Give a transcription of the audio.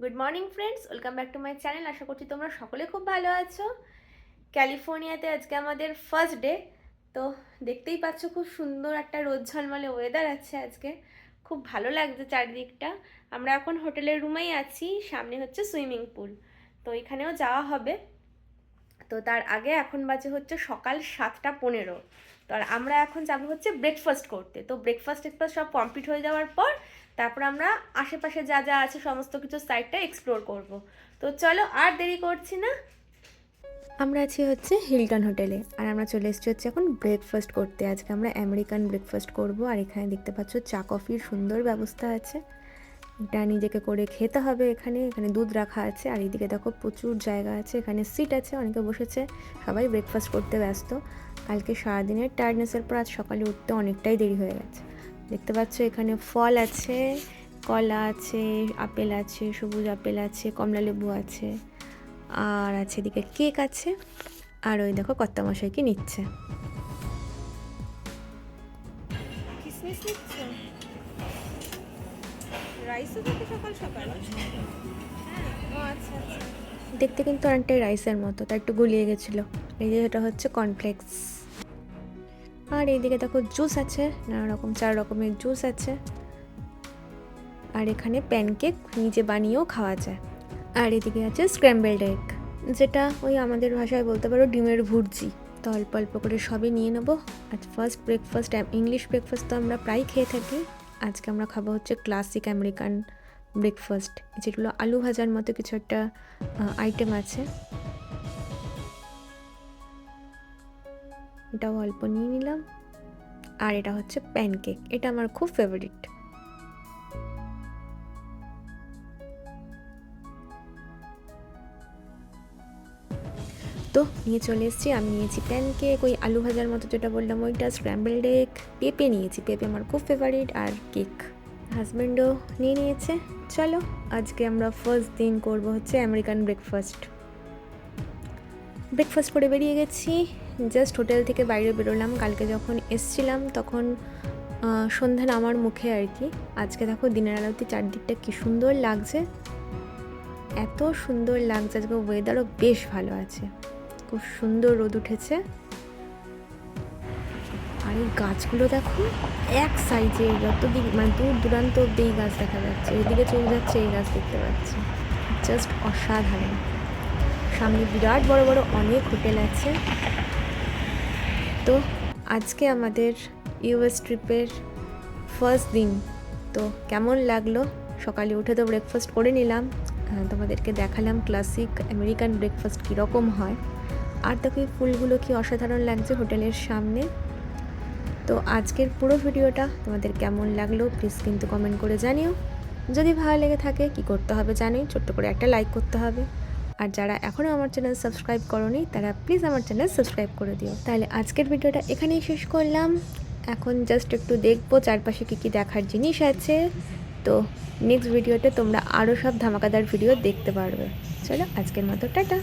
Good morning friends welcome back to my channel আশা করছি তোমরা সকলে খুব ভালো আছো। ক্যালিফোর্নিয়াতে আজকে আমাদের ফার্স্ট ডে তো দেখতেই পাচ্ছ খুব সুন্দর একটা রোদ ঝলমলে ওয়েদার আছে আজকে। খুব ভালো লাগছে চারিদিকটা। আমরা এখন হোটেলের রুমেই আছি। সামনে হচ্ছে সুইমিং পুল। তো এখানেও যাওয়া হবে। তো তার আগে এখন বাজে হচ্ছে সকাল সাতটা পনেরো। তো আর আমরা এখন যাব হচ্ছে ব্রেকফাস্ট করতে। তো ব্রেকফাস্ট টেকফাস্ট সব কমপ্লিট হয়ে যাওয়ার পর তারপর আমরা আশেপাশে যা যা আছে সমস্ত কিছু সাইডটা এক্সপ্লোর করব। তো চলো আর দেরি করছি না। আমরা আছি হচ্ছে হিলটন হোটেলে আর আমরা চলে এসেছি হচ্ছে এখন ব্রেকফাস্ট করতে। আজকে আমরা আমেরিকান ব্রেকফাস্ট করব, আর এখানে দেখতে পাচ্ছ চা, কফির সুন্দর ব্যবস্থা আছে। এটা নিজেকে করে খেতে হবে এখানে এখানে দুধ রাখা আছে, আর এইদিকে দেখো প্রচুর জায়গা আছে, এখানে সিট আছে, অনেকে বসেছে, সবাই ব্রেকফাস্ট করতে ব্যস্ত। কালকে সারাদিনের টায়ার্ডনেসের পর আজ সকালে উঠতে অনেকটাই দেরি হয়ে গেছে। দেখতে পাচ্ছ এখানে ফল আছে কলা আছে আপেল আছে সবুজ আপেল আছে কমলা লেবু আছে আর আছে এদিকে কেক আছে আর ওই দেখো কর্তা মশাইকে নিচ্ছে। ও আচ্ছা আচ্ছা। দেখতে কিন্তু অনেকটাই রাইসের মতো তা একটু গুলিয়ে গেছিল। এই যে এটা হচ্ছে কর্নফ্লেক্স আর এইদিকে দেখো জুস আছে, নানা রকম, চার রকমের জুস আছে। আর এখানে প্যানকেক, নিজে বানিয়েও খাওয়া যায়। আর এদিকে আছে স্ক্র্যাম্বেলড এগ যেটা ওই আমাদের ভাষায় বলতে পারো ডিমের ভুর্জি। তো অল্প অল্প করে সবই নিয়ে নেব। আজ ফার্স্ট ব্রেকফাস্ট ইংলিশ ব্রেকফাস্ট তো আমরা প্রায় খেয়ে থাকি। আজকে আমরা খাব হচ্ছে ক্লাসিক আমেরিকান ব্রেকফাস্ট যেগুলো আলু ভাজার মতো কিছু একটা আইটেম আছে। এটাও অল্প নিয়ে নিলাম। আর এটা হচ্ছে প্যানকেক এটা আমার খুব ফেভারিট তো নিয়ে চলে এসেছি, আমি নিয়েছি প্যানকেক ওই আলু ভাজার মতো যেটা বললাম, ওইটা স্ক্র্যাম্বলড এগ পেঁপে নিয়েছি, পেঁপে আমার খুব ফেভারিট আর কেক হাজব্যান্ডও নিয়ে নিয়েছে। চলো, আজকে আমরা ফার্স্ট দিন করব হচ্ছে আমেরিকান ব্রেকফাস্ট ব্রেকফাস্ট করে বেরিয়ে গেছি। জাস্ট হোটেল থেকে বাইরে বেরোলাম। কালকে যখন এসছিলাম তখন সন্ধ্যা নামার মুখে আর কি। আজকে দেখো দিনের আলোতে চারদিকটা কি সুন্দর লাগছে। এত সুন্দর লাগছে আজকে। ওয়েদারও বেশ ভালো আছে। খুব সুন্দর রোদ উঠেছে। আর এই গাছগুলো দেখো, এক সাইজে যত দিক মানে দূর দূরান্ত অব্দি এই গাছ দেখা যাচ্ছে। এদিকে চলে যাচ্ছে, এই গাছ দেখতে পাচ্ছি। জাস্ট অসাধারণ। সামনে বিরাট বড় বড় অনেক হোটেল আছে। তো আজকে আমাদের ইউএস ট্রিপের ফার্স্ট দিন। তো কেমন লাগল? সকালে উঠে তো ব্রেকফাস্ট করে নিলাম। তোমাদেরকে দেখালাম ক্লাসিক আমেরিকান ব্রেকফাস্ট কীরকম হয়। আর দেখো এই ফুলগুলো কি অসাধারণ লাগছে হোটেলের সামনে। তো আজকের পুরো ভিডিওটা তোমাদের কেমন লাগল প্লিজ কিন্তু কমেন্ট করে জানিও। যদি ভালো লেগে থাকে কি করতে হবে জানোই ছোট্ট করে একটা লাইক করতে হবে। আর যারা এখনও আমার চ্যানেল সাবস্ক্রাইব করনি, তারা প্লিজ আমার চ্যানেল সাবস্ক্রাইব করে দিও। তাহলে আজকের ভিডিওটা এখানেই শেষ করলাম। এখন জাস্ট একটু দেখব চারপাশে কী কী দেখার জিনিস আছে। তো নেক্সট ভিডিওতে তোমরা আরও সব ধামাকাদার ভিডিও দেখতে পারবে। চলো আজকের মতো, টাটা।